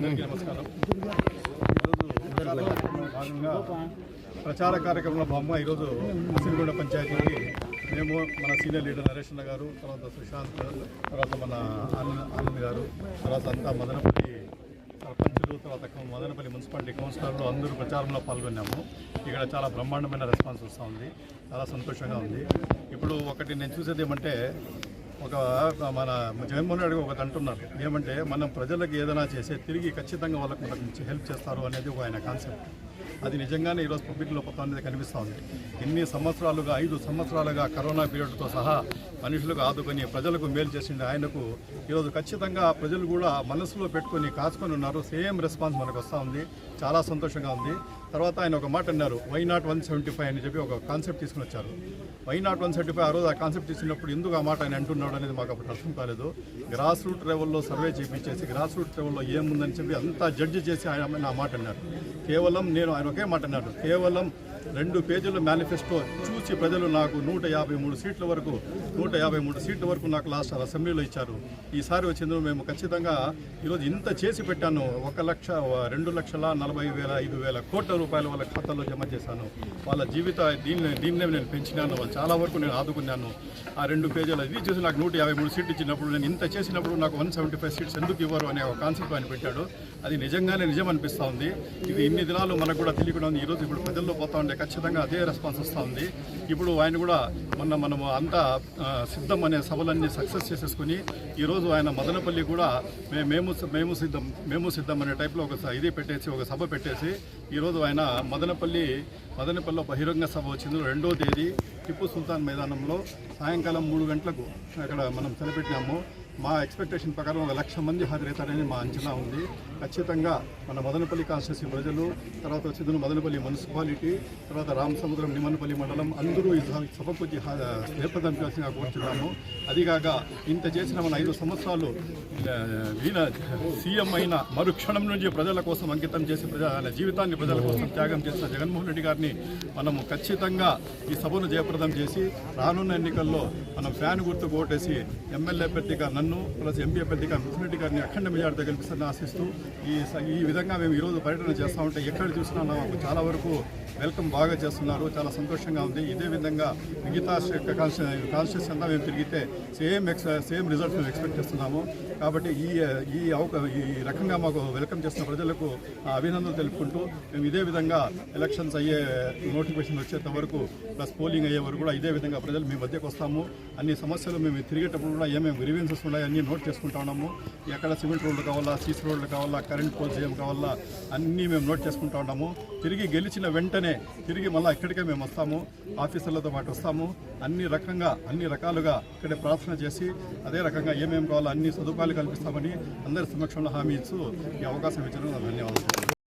అందరికీ నమస్కారం. ప్రచార కార్యక్రమంలో భాగంగా ప్రచార కార్యక్రమంలో భాగంగా ఈరోజు సిరిగొండ పంచాయతీకి మేము మన సీనియర్ లీడర్ నరేష్ అన్న గారు తర్వాత సుశాంత్ తర్వాత మన ఆనంద్ గారు తర్వాత అంతా మదనపల్లి సర్పంచులు తర్వాత మదనపల్లి మున్సిపాలిటీ కౌన్సిలర్లు అందరూ ప్రచారంలో పాల్గొన్నాము. ఇక్కడ చాలా బ్రహ్మాండమైన రెస్పాన్స్ వస్తూ ఉంది. చాలా సంతోషంగా ఉంది. ఇప్పుడు ఒకటి నేను చూసేది ఏమంటే ఒక మన జగన్మోహన్ రెడ్డి ఒకటి అంటున్నారు ఏమంటే మనం ప్రజలకు ఏదైనా చేసే తిరిగి ఖచ్చితంగా వాళ్ళకు మనకు హెల్ప్ చేస్తారు అనేది ఒక ఆయన కాన్సెప్ట్. అది నిజంగానే ఈరోజు పబ్లిక్ పోతా అనేది కనిపిస్తుంది. ఇన్ని సంవత్సరాలుగా ఐదు సంవత్సరాలుగా కరోనా పీరియడ్తో సహా మనుషులకు ఆదుకొని ప్రజలకు మేలు చేసింది ఆయనకు ఈరోజు ఖచ్చితంగా ప్రజలు కూడా మనసులో పెట్టుకొని కాచుకొని ఉన్నారు. సేమ్ రెస్పాన్స్ మనకు వస్తూ ఉంది. చాలా సంతోషంగా ఉంది. తర్వాత ఆయన ఒక మాట అన్నారు why not one seventy five అని చెప్పి ఒక కాన్సెప్ట్ తీసుకుని వచ్చారు. Why not one seventy five ఆ రోజు ఆ కాన్సెప్ట్ తీసుకున్నప్పుడు ఎందుకు ఆ మాట ఆయన అంటున్నాడు అనేది మాకు అప్పుడు అర్థం కాలేదు. గ్రాస్ రూట్ లెవెల్లో సర్వే చేయించేసి గ్రాస్ రూట్ లెవెల్లో ఏముందని చెప్పి అంతా జడ్జి చేసి ఆయన నా మాట అన్నారు. కేవలం నేను ఆయన ఒకే మాట అన్నాడు. కేవలం రెండు పేజీల మేనిఫెస్టో చూసి ప్రజలు నాకు నూట యాభై మూడు సీట్ల వరకు నూట యాభై మూడు సీట్ల వరకు నాకు లాస్ట్ అసెంబ్లీలో ఇచ్చారు. ఈసారి వచ్చిందో మేము ఖచ్చితంగా ఈరోజు ఇంత చేసి పెట్టాను. ఒక లక్ష రెండు లక్షల నలభై వేల ఐదు వేల కోట్ల రూపాయలు వాళ్ళ ఖాతాలో జమ చేశాను. వాళ్ళ జీవిత దీన్ని దీన్నే నేను పెంచినాను. వాళ్ళు చాలా వరకు నేను ఆదుకున్నాను. ఆ రెండు పేజీల ఇది చూసి నాకు నూట యాభై మూడు సీట్లు ఇచ్చినప్పుడు నేను ఇంత చేసినప్పుడు నాకు వన్ సెవెంటీ ఫైవ్ సీట్స్ ఎందుకు ఇవ్వరు అనే ఒక కాన్సెప్ట్ ఆయన పెట్టాడు. అది నిజంగానే నిజం అనిపిస్తూ ఉంది. ఇది ఇన్ని దినాలు మనకు కూడా తెలియకుండా ఉంది. ఈరోజు ఇప్పుడు ప్రజల్లో పోతా ఉండే ఖచ్చితంగా అదే రెస్పాన్స్ వస్తూ ఉంది ఇప్పుడు ఆయన కూడా మొన్న మనము అంతా సిద్ధం అనే సభలన్నీ సక్సెస్ చేసేసుకుని ఈరోజు ఆయన మదనపల్లి కూడా మే- మేము మేము సిద్ధం మేము సిద్ధం అనే టైప్లో ఒక స- ఇది పెట్టేసి ఒక సభ పెట్టేసి ఈరోజు ఆయన మదనపల్లి మదనపల్లిలో బహిరంగ సభ వచ్చింది రెండో తేదీ టిప్పు సుల్తాన్ మైదానంలో సాయంకాలం మూడు గంటలకు అక్కడ మనం తలపెట్టినాము మా ఎక్స్పెక్టేషన్ ప్రకారం ఒక లక్ష మంది హాజరవుతారని మా అంచనా ఉంది. ఖచ్చితంగా మన మదనపల్లి కాన్స్టిట్యూన్సీ ప్రజలు తర్వాత వచ్చింది మదనపల్లి మున్సిపాలిటీ తర్వాత రామసముద్రం నిమ్మనపల్లి మండలం అందరూ ఈ సభకు వచ్చి హా- కోరుతున్నాము అదిగాక ఇంత చేసిన మన ఐదు సంవత్సరాలు ఆ, ఈయన సీఎం అయిన మరుక్షణం నుంచి ప్రజల కోసం అంకితం చేసి ప్రజా జీవితాన్ని ప్రజల కోసం త్యాగం చేసిన జగన్మోహన్ రెడ్డి గారిని మనము ఖచ్చితంగా ఈ సభను జయప్రదం చేసి రానున్న ఎన్నికల్లో మనం ఫ్యాన్ గుర్తు కోటేసి ఎమ్మెల్యే అభ్యర్థిగా నన్ను ప్లస్ ఎంపీ అభ్యర్థిగా మిథున్ గారిని అఖండ మెజార్టీ గెలిపిస్తారని ఆశిస్తూ ఈ ఈ విధంగా మేము ఈరోజు పర్యటన చేస్తూ ఉంటే ఎక్కడ చూసినా నాకు చాలా వరకు వెల్కమ్ బాగా చేస్తున్నారు. చాలా సంతోషంగా ఉంది. ఇదే విధంగా మిగతా కాన్స్టిట్యూషన్ అంతా మేము తిరిగితే సేమ్ ఎక్స్ సేమ్ రిజల్ట్స్ మేము ఎక్స్పెక్ట్ చేస్తున్నాము. కాబట్టి ఈ ఈ అవక ఈ రకంగా మాకు వెల్కమ్ చేస్తున్న ప్రజలకు అభినందనలు తెలుపుకుంటూ మేము ఇదే విధంగా ఎలక్షన్స్ అయ్యే నోటిఫికేషన్ వచ్చేంత వరకు ప్లస్ పోలింగ్ అయ్యే వరకు కూడా ఇదే విధంగా ప్రజలు మీ మధ్యకు వస్తాము. అన్ని సమస్యలు మేము తిరిగేటప్పుడు కూడా ఏమేమి గ్రీవెన్సెస్ ఉన్నాయి అన్నీ నోట్ చేసుకుంటా ఉన్నాము. ఎక్కడ సిమెంట్ రోడ్లు కావాలా సీసీ రోడ్లు కావాలా కరెంట్ పోల్స్ ఏం కావాలా అన్నీ మేము నోట్ చేసుకుంటా ఉన్నాము. తిరిగి గెలిచిన వెంటనే వెంటనే తిరిగి మళ్ళీ ఇక్కడికే మేము వస్తాము ఆఫీసర్లతో పాటు వస్తాము. అన్ని రకంగా అన్ని రకాలుగా ఇక్కడే ప్రార్థన చేసి అదే రకంగా ఏమేమి కావాలో అన్ని సదుపాయాలు కల్పిస్తామని అందరి సమక్షంలో హామీ ఇస్తూ ఈ అవకాశం ఇచ్చినందుకు ధన్యవాదాలు.